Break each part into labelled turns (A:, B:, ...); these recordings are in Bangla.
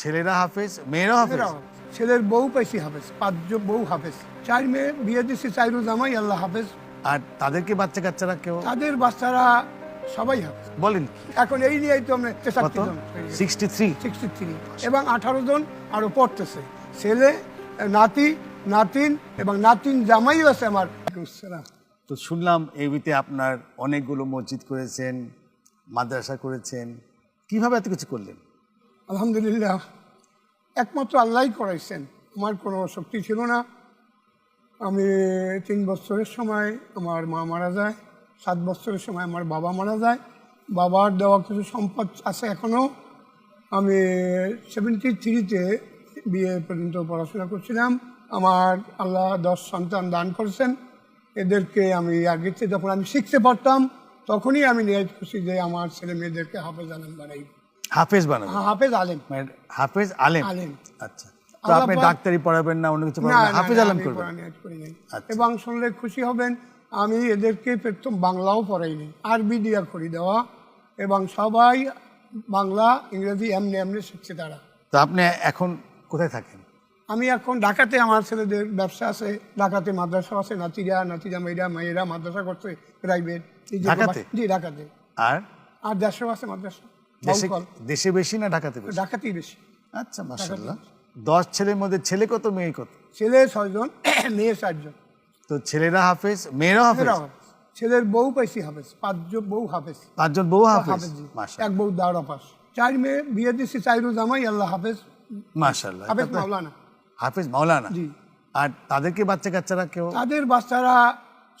A: ছেলেরা হাফেজ মেয়েরা হাফেজ?
B: ছেলের বউ পাইছি হাফেজ পাঁচজন বউ হাফেজ। চার মেয়ে বিয়ে দিছি চাইরু জামাই আল্লাহ হাফেজ।
A: আর তাদেরকে বাচ্চা কাচ্চারা কেউ?
B: তাদের বাচ্চারা সবাই হাফেজ।
A: বলেন
B: এখন এই নিয়েই তো আমরা
A: কত? Sixty three?
B: Sixty three. এবং আঠারো জন আরও পড়তেছে। ছেলে নাতি নাতিন এবং নাতিন জামাইও আছে আমার।
A: তো শুনলাম এবিতে আপনার অনেকগুলো মসজিদ করেছেন মাদ্রাসা করেছেন। কীভাবে এত কিছু করলেন?
B: আলহামদুলিল্লাহ, একমাত্র আল্লাহই করাইছেন। আমার কোনো শক্তি ছিল না। আমি তিন বছরের সময় আমার মা মারা যায়, সাত বছরের সময় আমার বাবা মারা যায়। বাবার দেওয়া কিছু সম্পদ আছে এখনও আমি সেভেন্টি থ্রিতে বিয়ে পর্যন্ত পড়াশোনা করছিলাম। আমার আল্লাহ দশ সন্তান দান করেছেন। এদেরকে আমি আগেতে যখন আমি শিখতে পারতাম, তখনই আমি নিয়াজ খুশি যে আমার ছেলে মেয়েদেরকে হাফেজ আলেম বানাই।
A: হাফেজ বানাবেন
B: হাফেজ আলেম।
A: মানে হাফেজ আলেম?
B: আলেম।
A: আচ্ছা। তো আপনি ডাক্তারি পড়াবেন না অন্য কিছু পড়াবেন হাফেজ আলেম করবেন। আচ্ছা।
B: এবং শুনলে খুশি হবেন আমি এদেরকে প্রথম বাংলাও পড়াইনি আরবি দিয়া করি দেওয়া এবং সবাই বাংলা ইংরেজি এমনি এমনি শিখছে তারা।
A: তো আপনি এখন কোথায় থাকেন?
B: আমি এখন ঢাকাতে আমার ছেলেদের ব্যবসা আছে ঢাকাতে মাদ্রাসা আছে নাতিরা নাতিরা মেয়েরা মেয়েরা মাদ্রাসা করছে প্রাইভেট? জি ঢাকাতে।
A: আর?
B: আর দেশেও আছে মাদ্রাসা।
A: দেশে। দেশে বেশি না ঢাকাতে বেশি?
B: ঢাকাতেই বেশি।
A: আচ্ছা মাশাল্লাহ দশ ছেলের মধ্যে ছেলে কত মেয়ে কত?
B: ছেলে ছয়জন মেয়ে চারজন
A: তো ছেলেরা হাফেজ মেয়েরা হাফেজ?
B: মেয়েরাও হাফেজ। ছেলের বউ পাইছি হাফেজ পাঁচজন বউ হাফেজ।
A: পাঁচজন বউ হাফেজ?
B: এক বউ দাওরা পাস চার মেয়ে বিয়ে দিচ্ছি চাইরু জামাই আল্লাহ হাফেজ।
A: মাশাল্লাহ
B: হাফেজ মাওলানা।
A: হাফেজ মাওলানা?
B: জি।
A: আর তাদেরকে বাচ্চা কাচ্চারা কেউ?
B: তাদের বাচ্চারা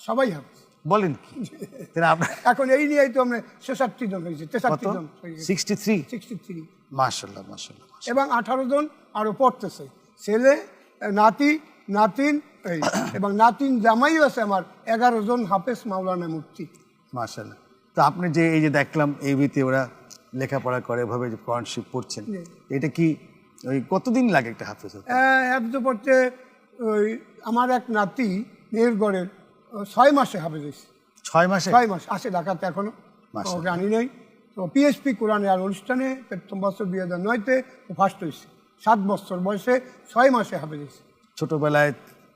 B: সবাই হাফেজ।
A: বলেন কি? আপনার
B: এখন এই নিয়েই তো আমরা ছেষট্টি জন হয়েছে তেষট্টি জন
A: সিক্সটি থ্রি?
B: Sixty three.
A: মাশাল্লাহ মাশাল্লাহ
B: এবং আঠারো জন আরও পড়তেছে। ছেলে নাতি নাতিন এবং নাতিন জামাইও আছে আমার এগারো জন হাফেজ মাওলানা মূর্তি
A: মাশাল্লাহ। তো আপনি যে এই যে দেখলাম এই ভিতে ওরা লেখাপড়া করে এভাবে যে কোরআন শিব পড়ছেন এটা কি ওই কতদিন লাগে একটা হাফেজ হতে?
B: একদম পড়তে ওই আমার এক নাতি মেয়ের গড়ের ও ছয় মাসে হাফেজ হয়েছে
A: ছয় মাসে?
B: ছয় মাস। আছে ঢাকাতে এখনও। আনি নাই। তো পিএসপি কোরআনের আর অনুষ্ঠানে প্রথম বছর দুই হাজার নয়তে ও ফার্স্ট হয়েছে। সাত বছর বয়সে ছয় মাসে হাফেজ হয়েছে
A: ছোটবেলায়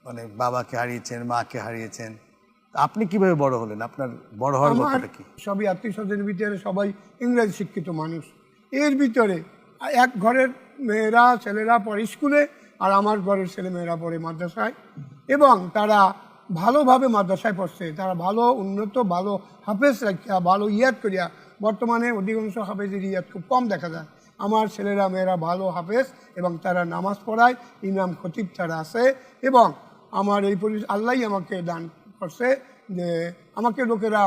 A: মানে বাবাকে হারিয়েছেন মাকে হারিয়েছেন। আপনি কীভাবে বড় হলেন? আপনার বড় হওয়ার গল্পটা কি?
B: সবই আত্মীয় স্বজনের ভিতরে সবাই ইংরেজি শিক্ষিত মানুষ। এর ভিতরে এক ঘরের মেয়েরা ছেলেরা পড়ে স্কুলে আর আমার ঘরের ছেলে মেয়েরা পড়ে মাদ্রাসায়। এবং তারা ভালোভাবে মাদ্রাসায় পড়ছে। তারা ভালো উন্নত, ভালো হাফেজ রাখিয়া, ভালো ইয়াদ করিয়া, বর্তমানে অধিকাংশ হাফেজের ইয়াদ খুব কম দেখা যায়। আমার ছেলেরা, মেয়েরা ভালো হাফেজ এবং তারা নামাজ পড়ায়, ইমাম খতিব তারা আছে এবং আমার এই পরি আল্লাহ আমাকে দান করছে যে আমাকে লোকেরা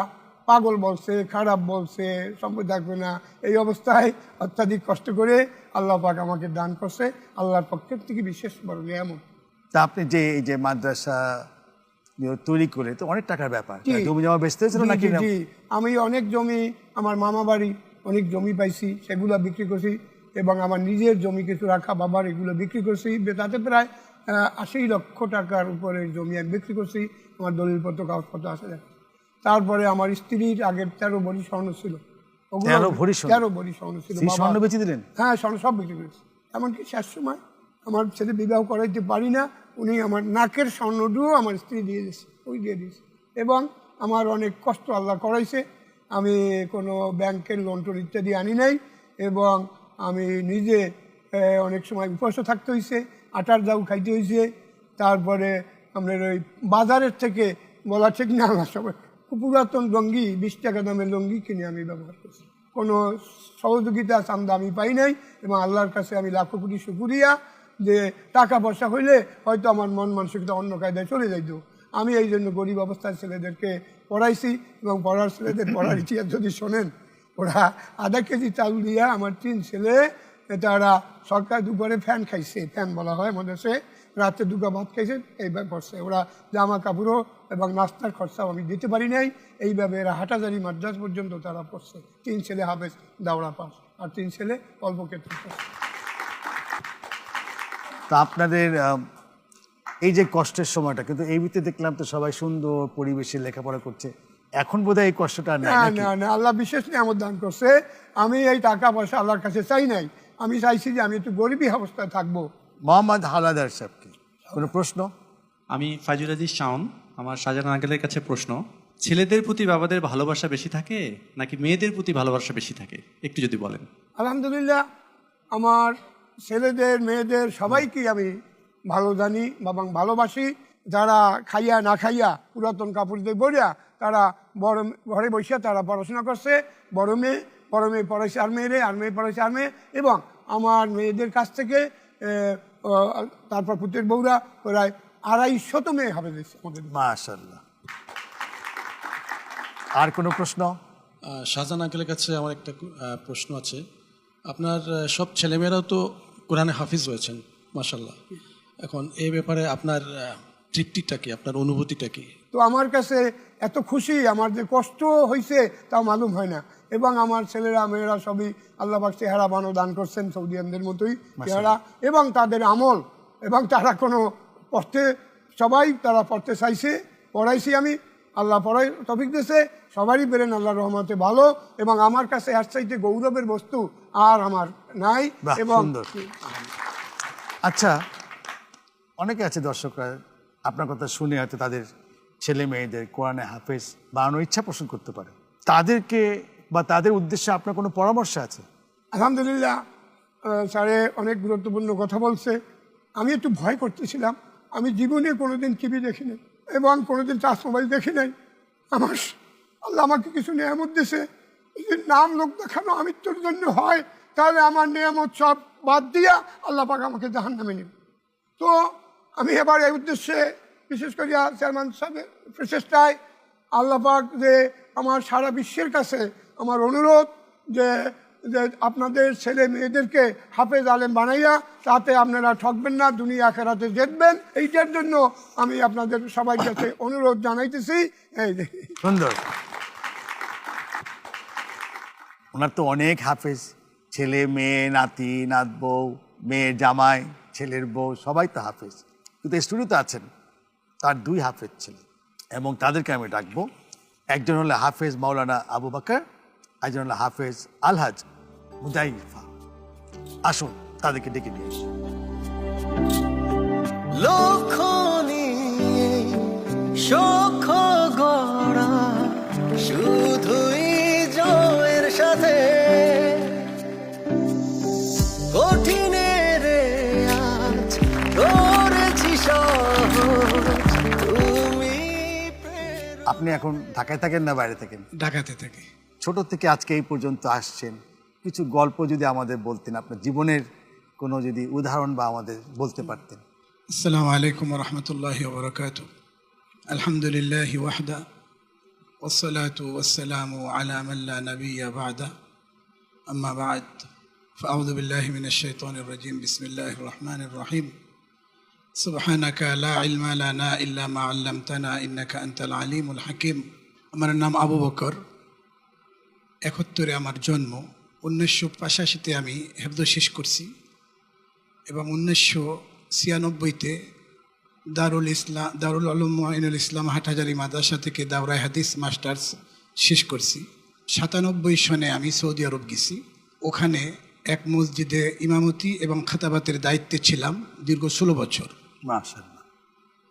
B: পাগল বলছে, খারাপ বলছে, সম্পদ থাকবে না। এই অবস্থায় অত্যাধিক কষ্ট করে আল্লাহ পাক আমাকে দান করছে। আল্লাহর পক্ষের থেকে বিশেষ বড় নিয়ামত।
A: তা আপনি যে, এই যে মাদ্রাসা তৈরি করে। তো অনেক টাকার ব্যাপার। জমি জমা বেচতে হয়েছিল নাকি
B: আমি অনেক জমি আমার মামা বাড়ি অনেক জমি পাইছি সেগুলো বিক্রি করছি এবং আমার নিজের জমি কিছু রাখা বাবার এগুলো বিক্রি করছি। তাতে প্রায় আশি লক্ষ টাকার উপরে জমি আমি বিক্রি করছি। আমার দলিলপত্র কাগজপত্র আছে। দেখা তারপরে আমার স্ত্রীর আগের তেরো ভরি স্বর্ণ ছিল। ওগুলো-
A: 13 ভরি স্বর্ণ?
B: তেরো ভরি স্বর্ণ ছিল
A: স্বর্ণ বেচে দিলেন?
B: হ্যাঁ স্বর্ণ সব বিক্রি করেছি। এমনকি শেষ সময় আমার ছেলে বিবাহ করাইতে পারি না, উনি আমার নাকের স্বর্ণটুও আমার স্ত্রী দিয়ে দিয়েছে ওই দিয়ে দিয়েছে এবং আমার অনেক কষ্ট আল্লাহ করাইছে, আমি কোনো ব্যাংকের লোন টোন ইত্যাদি আনি নাই, এবং আমি নিজে অনেক সময় উপবাসও থাকতে হয়েছে আটার দাউ খাইতে হয়েছে তারপরে আপনার ওই বাজারের থেকে, বলা ঠিক না আমার সবাই, পুরাতন লঙ্গি, বিশ টাকা দামের লঙ্গি কিনে আমি ব্যবহার করছি। কোনো সহযোগিতা চান্দা আমি পাই নাই, এবং আল্লাহর কাছে আমি লাখো কোটি শুকুরিয়া যে টাকা পয়সা হইলে হয়তো আমার মন মানসিকতা অন্য কায়দায় চলে যাইতো। আমি এই জন্য গরিব অবস্থার ছেলেদেরকে পড়াইছি এবং পড়ার ছেলেদের পড়ার ইতিহাস যদি শোনেন, ওরা আধা কেজি চাল দিয়া আমার তিন ছেলে, তারা সরকার দুপুরে ফ্যান খাইছে। ফ্যান বলা হয় আমাদের সে রাতে দুটো ভাত খাইছে এইভাবে পড়ছে ওরা জামা কাপড়ও এবং নাস্তার খরচাও আমি দিতে পারি নাই। এইভাবে এরা হাটাজারি মাদ্রাস পর্যন্ত তারা পড়ছে। তিন ছেলে হাফেজ দাওড়া পাস। আর তিন ছেলে অল্প ক্ষেত্রে
A: তা আপনাদের এই যে কষ্টের সময়টা কিন্তু এই ভিতরে দেখলাম তো সবাই সুন্দর পরিবেশে লেখাপড়া করছে। এখন বোধহয় এই কষ্টটা
B: না না না আল্লাহ বিশেষ নিয়ামত দান করছে। আমি এই টাকা পয়সা আল্লাহর কাছে চাই নাই। আমি চাইছি যে আমি একটু গরিবী অবস্থায় থাকব।
A: মোহাম্মদ হালাদার সাহেবকে কোনো প্রশ্ন?
C: আমি ফাইজুল আজিজ শাওন আমার শাহজাহান আঙ্কেলের কাছে প্রশ্ন। ছেলেদের প্রতি বাবাদের ভালোবাসা বেশি থাকে নাকি মেয়েদের প্রতি ভালোবাসা বেশি থাকে? একটু যদি বলেন।
B: আলহামদুলিল্লাহ আমার ছেলেদের মেয়েদের সবাইকে আমি ভালো জানি এবং ভালোবাসি। যারা খাইয়া না খাইয়া পুরাতন কাপড় দিয়ে বইয়া তারা বড় ঘরে বসিয়া তারা পড়াশোনা করছে। বড় মেয়ে বড় মেয়ে পড়াইছে আর মেয়েরে আর মেয়ে পড়াইছে আর মেয়ে। এবং আমার মেয়েদের কাছ থেকে তারপর পুত্রের বউরা প্রায় আড়াই শত মেয়ে হবে দিচ্ছে আমাদের।
A: মাশাল্লাহ আর কোনো প্রশ্ন?
D: শাহজাহান আঙ্কেলের কাছে আমার একটা প্রশ্ন আছে। আপনার সব ছেলেমেয়েরাও তো কোরআনে হাফিজ রয়েছেন মাসাল্লাহ এখন এই ব্যাপারে আপনার তৃপ্তিটা কি? আপনার অনুভূতিটা কি?
B: তো আমার কাছে এত খুশি আমার যে কষ্ট হয়েছে তাও মালুম হয় না। এবং আমার ছেলেরা মেয়েরা সবই আল্লাহ পাক চেহারা বানো দান করছেন সৌদিয়ানদের মতোই চেহারা। এবং তাদের আমল এবং তারা কোনো পড়তে সবাই তারা পড়তে চাইছে পড়াইছি আমি। আল্লাহ পড়াই টপিক দিয়েছে। সবারই পেলেন আল্লাহ রহমতে ভালো। এবং আমার কাছে এর চাইতে গৌরবের বস্তু আর আমার নাই। এবং।
A: আচ্ছা অনেকে আছে দর্শকরা, আপনার কথা শুনে হয়তো তাদের ছেলে মেয়েদের কোরআনে হাফেজ বানানোর ইচ্ছা পোষণ করতে পারে। তাদেরকে বা তাদের উদ্দেশ্যে আপনার কোনো পরামর্শ আছে?
B: আলহামদুলিল্লাহ স্যারে অনেক গুরুত্বপূর্ণ কথা বলছে। আমি একটু ভয় করতেছিলাম। আমি জীবনে কোনোদিন টিভি দেখি নাই এবং কোনোদিন টাচ মোবাইল দেখি নাই। আমার আল্লাহ আমাকে কিছু নিয়ামত যদি নাম লোক দেখানো আমৃত্যুর জন্য হয় তাহলে আমার নিয়ামত সব বাদ দিয়া আল্লাহ পাক আমাকে জাহান নামে নেবে। তো আমি এবার এই উদ্দেশ্যে বিশেষ করে চেয়ারম্যান সাহেবের প্রচেষ্টায় আল্লাহ পাক যে আমার সারা বিশ্বের কাছে আমার অনুরোধ যে যে আপনাদের ছেলে মেয়েদেরকে হাফেজ আলেম বানাইয়া তাতে আপনারা ঠকবেন না, দুনিয়া আখেরাতে জিতবেন। এইটার জন্য আমি আপনাদের সবাই কাছে অনুরোধ জানাইতেছি। এই
A: সুন্দর। ওনার তো অনেক হাফেজ। ছেলে, মেয়ে, নাতি নাত বউ মেয়ের জামাই, ছেলের বউ, সবাই তো হাফেজ। কিন্তু স্টুডিওতে আছেন, তার দুই হাফেজ ছেলে। এবং তাদেরকে আমি ডাকবো, একজন হলো হাফেজ মাওলানা আবু বাকর একজন হলো হাফেজ আলহাজ মুজাইফা। আসুন, তাদেরকে ডেকে নিয়ে আসুন আপনি এখন ঢাকায় থাকেন না বাইরে থাকেন
D: ঢাকাতে থেকে
A: ছোট থেকে আজকে এই পর্যন্ত আসছেন কিছু গল্প যদি আমাদের বলতেন আপনার জীবনের কোনো যদি উদাহরণ বা আমাদের বলতে পারতেন
D: السلام عليكم ورحمة الله وبركاته الحمد لله وحده والصلاة والسلام على من لا نبي بعده أما بعد فأعوذ بالله من الشيطان الرجيم بسم الله الرحمن الرحيم সুবহানাকা লা ইলমা লানা ইল্লা মা আল্লামতানা ইন্নাকা আনতাল আলিমুল হাকিম। আমার নাম আবু বকর। একাত্তরে আমার জন্ম। উনিশশো পঁচাশিতে আমি হেফদ শেষ করছি এবং উনিশশো ছিয়ানব্বইতে দারুল ইসলাম দারুল আলম আইনুল ইসলাম হাটহাজারি মাদ্রাসা থেকে দাওরা হাদিস মাস্টার্স শেষ করছি। সাতানব্বই সনে আমি সৌদি আরব গেছি। ওখানে এক মসজিদে ইমামতি এবং খাতাবাতের দায়িত্বে ছিলাম দীর্ঘ ষোলো বছর।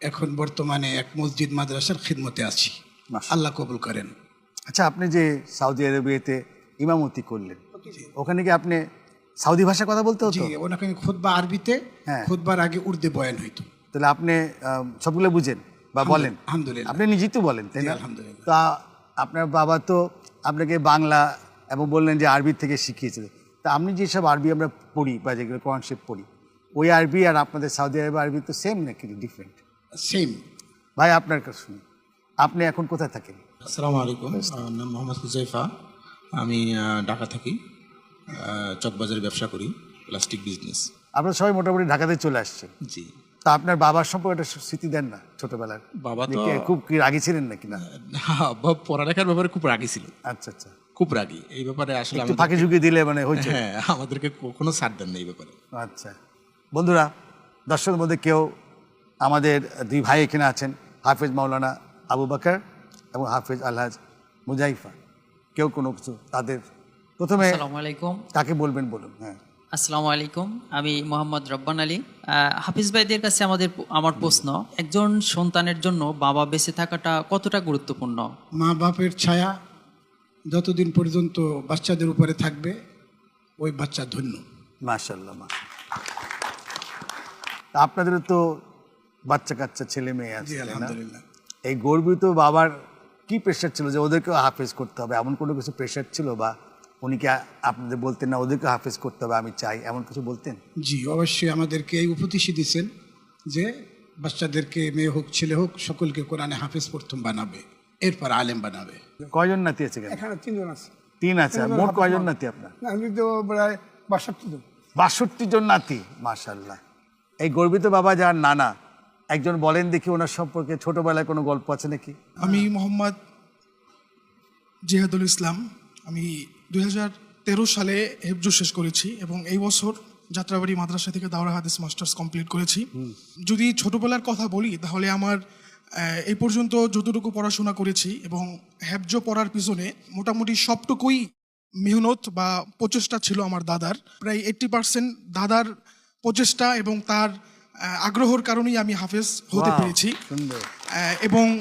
D: এখন বর্তমানে এক মসজিদ মাদ্রাসার খিদমতে আছি। আল্লাহ কবুল করেন।
A: আচ্ছা আপনি যে সৌদি আরবিয়াতে ইমামতি করলেন ওখানে কি আপনি সাউদি ভাষায় কথা বলতে হতো?
D: ওনাকে খুদ্া আরবিতে
A: হ্যাঁ।
D: খুদ্বার আগে উর্দে বয়ান হইতো।
A: তাহলে আপনি সবগুলো বুঝেন বা বলেন?
D: আলহামদুলিল্লাহ।
A: আপনি নিজেই তো বলেন তাই না?
D: আলহামদুলিল্লাহ।
A: তা আপনার বাবা তো আপনাকে বাংলা এবং বললেন যে আরবি থেকে শিখিয়েছিল। তা আপনি যেসব আরবি আমরা পড়ি বা যেগুলো কোরআন পড়ি ওই আরবি আর আপনাদের সৌদি আরব আরবি তো সেম নাকি ডিফারেন্ট
D: সেম
A: ভাই আপনার কাছে শুনি। আপনি এখন কোথায় থাকেন?
E: আসসালামু আলাইকুম। আমার নাম মোহাম্মদ হুজাইফা। আমি ঢাকা থাকি। চকবাজারে ব্যবসা করি প্লাস্টিক বিজনেস
A: আপনারা সবাই মোটামুটি ঢাকাতে চলে আসছেন।
E: জি।
A: তা আপনার বাবার সম্পর্কে একটা স্মৃতি দেন না ছোটবেলার।
E: বাবা তো-
A: খুব কি রাগি ছিলেন নাকি না?
E: পড়ালেখার ব্যাপারে খুব রাগি ছিল।
A: আচ্ছা আচ্ছা।
E: খুব রাগি। এই ব্যাপারে আসলে
A: ফাঁকি ঝুঁকি দিলে মানে হয়েছে।
E: হ্যাঁ আমাদেরকে কখনো ছাড় দেন না এই ব্যাপারে।
A: আচ্ছা। বন্ধুরা দর্শকের মধ্যে কেউ আমাদের দুই ভাই এখানে আছেন হাফেজ মাওলানা আবু বাকর এবং হাফেজ আলহাজ মুজাইফা। কেউ কোনো কিছু তাদের প্রথমে
F: আসসালামু আলাইকুম।
A: কাকে বলবেন বলুন হ্যাঁ।
F: আসসালামু আলাইকুম। আমি মোহাম্মদ রব্বান আলী। হাফিজ ভাইদের কাছে আমাদের আমার প্রশ্ন একজন সন্তানের জন্য বাবা বেঁচে থাকাটা কতটা গুরুত্বপূর্ণ?
D: মা বাপের ছায়া যতদিন পর্যন্ত বাচ্চাদের উপরে থাকবে ওই বাচ্চা ধন্য।
A: মাশাল্লাহ মা আপনাদেরও তো বাচ্চা কাচ্চা ছেলে মেয়ে আছে?
D: আলহামদুলিল্লাহ।
A: এই গর্বিত বাবার কি প্রেশার ছিল যে ওদেরকেও হাফেজ করতে হবে? এমন কোনো কিছু প্রেশার ছিল বা উনি কি আপনাদের বলতেন না ওদেরকে হাফেজ করতে হবে আমি চাই এমন কিছু বলতেন?
D: জি অবশ্যই আমাদেরকে এই উপদেশই দিচ্ছেন যে বাচ্চাদেরকে মেয়ে হোক ছেলে হোক সকলকে কোরআনে হাফেজ প্রথম বানাবে এরপর আলেম বানাবে।
A: কয়জন নাতি আছে
B: এখানে? তিনজন আছে।
A: তিন আছে মোট কয়জন নাতি আপনার?
B: আমি তো প্রায় বাষট্টি জন।
A: বাষট্টি জন নাতি মাশাল্লাহ এই গর্বিত বাবা যার নানা একজন বলেন দেখি ওনার সম্পর্কে ছোটবেলায় কোনো গল্প আছে নাকি?
G: আমি মোহাম্মদ জিহাদুল ইসলাম। আমি দু হাজার তেরো সালে হেফজু শেষ করেছি এবং এই বছর যাত্রাবাড়ি মাদ্রাসা থেকে দাওরা হাদিস মাস্টার্স কমপ্লিট করেছি। যদি ছোটবেলার কথা বলি তাহলে আমার এই পর্যন্ত যতটুকু পড়াশোনা করেছি এবং হেফজ পড়ার পিছনে মোটামুটি সবটুকুই মেহনত বা প্রচেষ্টা ছিল আমার দাদার। প্রায় এইট্টি পার্সেন্ট দাদার প্রচেষ্টা এবং তার আগ্রহর কারণেই আমি হাফেজ হতে পেরেছি। এবং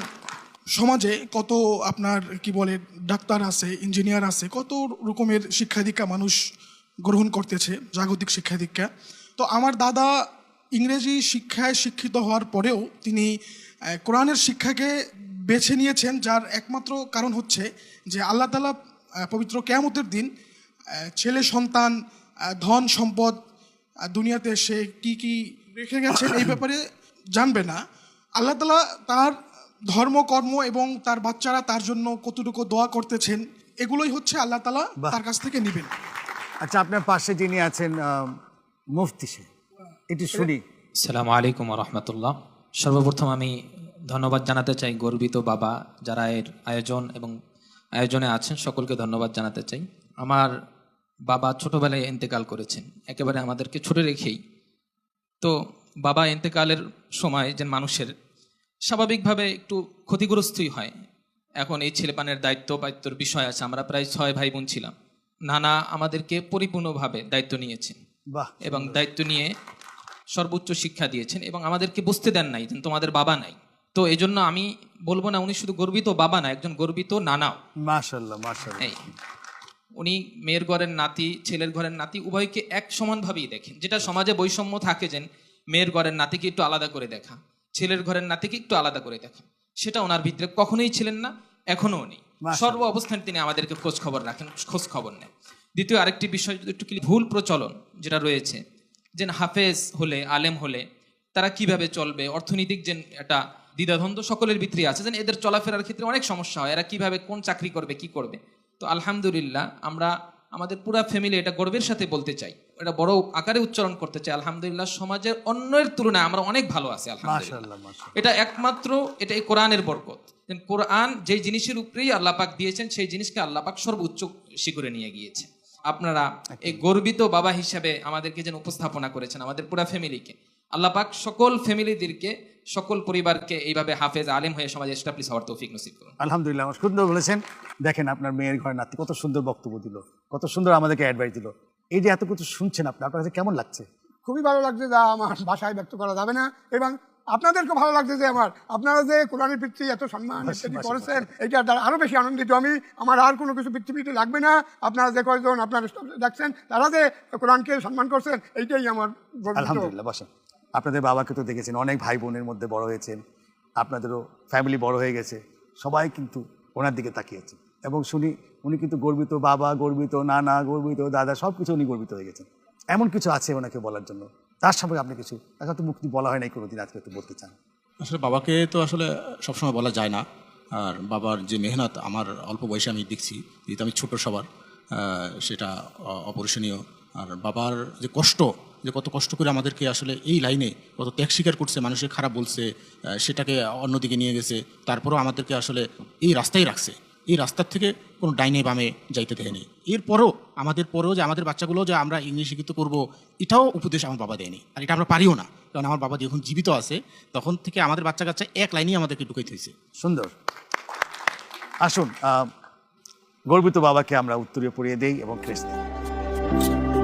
G: সমাজে কত আপনার কি বলে ডাক্তার আছে ইঞ্জিনিয়ার আছে কত রকমের শিক্ষা দীক্ষা মানুষ গ্রহণ করতেছে জাগতিক শিক্ষা দীক্ষা তো আমার দাদা ইংরেজি শিক্ষায় শিক্ষিত হওয়ার পরেও তিনি কোরআনের শিক্ষাকে বেছে নিয়েছেন যার একমাত্র কারণ হচ্ছে যে আল্লাহ তালা পবিত্র কেয়ামতের দিন ছেলে সন্তান ধন সম্পদ দুনিয়াতে সে কি কি রেখে গেছেন এই ব্যাপারে জানবে না। আল্লাহ তালা তার ধর্ম কর্ম এবং তার বাচ্চারা তার জন্য কতটুকু দোয়া করতেছেন এগুলোই হচ্ছে আল্লাহ তালা তার কাছ থেকে নেবেন।
A: আচ্ছা আপনার পাশে যিনি আছেন মুফতি সে এটি শুনি।
H: সালামু আলাইকুম রহমতুল্লাহ। সর্বপ্রথম আমি ধন্যবাদ জানাতে চাই গর্বিত বাবা যারা এর আয়োজন এবং আয়োজনে আছেন সকলকে ধন্যবাদ জানাতে চাই। আমার বাবা ছোটবেলায় ইন্তেকাল করেছেন। একেবারে আমাদেরকে ছুটে রেখেই। তো বাবা ইন্তেকালের সময় যে মানুষের স্বাভাবিকভাবে একটু ক্ষতিগ্রস্তই হয়। এখন এই ছেলেপানের দায়িত্ব দায়িত্বর বিষয় আছে। আমরা প্রায় ছয় ভাই বোন ছিলাম। নানা আমাদেরকে পরিপূর্ণভাবে দায়িত্ব নিয়েছেন।
A: বাহ
H: এবং দায়িত্ব নিয়ে সর্বোচ্চ শিক্ষা দিয়েছেন এবং আমাদেরকে বুঝতে দেন নাই যে তোমাদের বাবা নাই। তো এই জন্য আমি বলব না উনি শুধু গর্বিত বাবা না একজন গর্বিত নানাও।
A: মাশাল্লাহ।
H: এই। উনি মেয়ের ঘরের নাতি ছেলের ঘরের নাতি উভয়কে এক সমানভাবেই দেখেন। যেটা সমাজে বৈষম্য থাকে যেন মেয়ের ঘরের নাতিকে একটু আলাদা করে দেখা ছেলের ঘরের নাতিকে একটু আলাদা করে দেখা। সেটা ওনার ভিতরে কখনোই ছিলেন না এখনও নেই। সর্ব অবস্থানে তিনি আমাদেরকে খোঁজ খবর রাখেন খোঁজ খবর নেন। দ্বিতীয় আরেকটি বিষয় একটু ভুল প্রচলন যেটা রয়েছে যে হাফেজ হলে আলেম হলে তারা কীভাবে চলবে অর্থনৈতিক যে একটা দ্বিধাদ্বন্দ্ব সকলের ভিতরে আছে যেন এদের চলাফেরার ক্ষেত্রে অনেক সমস্যা হয় এরা কীভাবে কোন চাকরি করবে কি করবে। তো আলহামদুলিল্লাহ আমরা আমাদের পুরা ফ্যামিলি এটা গর্বের সাথে বলতে চাই। এটা বড় আকারে উচ্চারণ করতে চাই। আলহামদুলিল্লাহ সমাজের অন্যের তুলনায় আমরা অনেক ভালো আছি আলহামদুলিল্লাহ। এটা একমাত্র এটা এই কোরআনের বরকত। কোরআন যে জিনিসের উপরেই আল্লাহ পাক দিয়েছেন সেই জিনিসকে আল্লাহ পাক সর্বোচ্চ শিখরে নিয়ে গিয়েছে আপনারা এই গর্বিত বাবা হিসাবে আমাদেরকে যেন উপস্থাপনা করেছেন আমাদের পুরা ফ্যামিলিকে আল্লাহ পাক সকল ফ্যামিলিদেরকে সকল পরিবারকে এইভাবে হাফেজ আলেম হয়ে সমাজে এস্টাবলিশ হওয়ার তৌফিক নসিব করুন।
A: আলহামদুলিল্লাহ আমার সুন্দর বলেছেন। দেখেন আপনার মেয়ের ঘর নাতি কত সুন্দর বক্তব্য দিল কত সুন্দর আমাদেরকে অ্যাডভাইস দিল। এই যে এত কিছু শুনছেন আপনি আপনার কাছে কেমন লাগছে?
B: খুবই ভালো লাগছে যা আমার ভাষায় ব্যক্ত করা যাবে না এবং আপনাদেরকে ভালো লাগছে যে আমার আপনারা যে কোরআনের পিতৃ এত সম্মান করেছেন এটা দ্বারা আরও বেশি আনন্দিত আমি আমার আর কোনো কিছু পৃথিবীতে লাগবে না আপনারা যে কয়েকজন আপনারা দেখছেন তারা যে কোরআনকে সম্মান করছেন এইটাই আমার
A: আলহামদুলিল্লাহ বসেন। আপনাদের বাবাকে তো দেখেছেন, অনেক ভাই বোনের মধ্যে বড় হয়েছেন, আপনাদেরও ফ্যামিলি বড় হয়ে গেছে, সবাই কিন্তু ওনার দিকে তাকিয়েছে। এবং শুনি, উনি কিন্তু গর্বিত বাবা, গর্বিত নানা, গর্বিত দাদা সব কিছু উনি গর্বিত হয়ে গেছেন। এমন কিছু আছে ওনাকে বলার জন্য। তার সম্পর্কে আপনি কিছু এখন তো মুক্তি বলা হয় নাই কোনোদিন আজকে একটু বলতে চান।
E: আসলে বাবাকে তো আসলে সবসময় বলা যায় না। আর বাবার যে মেহনত, আমার অল্প বয়সে আমি দেখছি, যেহেতু আমি ছোট সবার সেটা অ- অপরিসনীয় আর বাবার যে কষ্ট যে কত কষ্ট করে আমাদেরকে আসলে এই লাইনে কত ত্যাগ স্বীকার করছে মানুষের খারাপ বলছে সেটাকে অন্যদিকে নিয়ে গেছে, তারপরেও আমাদেরকে আসলে এই রাস্তায় রাখছে। এই রাস্তার থেকে কোনো ডাইনে বামে যাইতে দেয়নি এরপরও আমাদের পরেও যে আমাদের বাচ্চাগুলো যে আমরা ইংলিশ শিক্ষিত করব, এটাও উপদেশ আমার বাবা দেয়নি। আর এটা আমরা পারিও না, কারণ আমার বাবা যখন জীবিত আছে, তখন থেকে আমাদের বাচ্চা কাচ্চা এক লাইনেই আমাদেরকে ঢুকাইতে হয়েছে।
A: সুন্দর। আসুন গর্বিত বাবাকে আমরা উত্তরীয় পড়িয়ে দেই এবং ক্রেস্ট দিই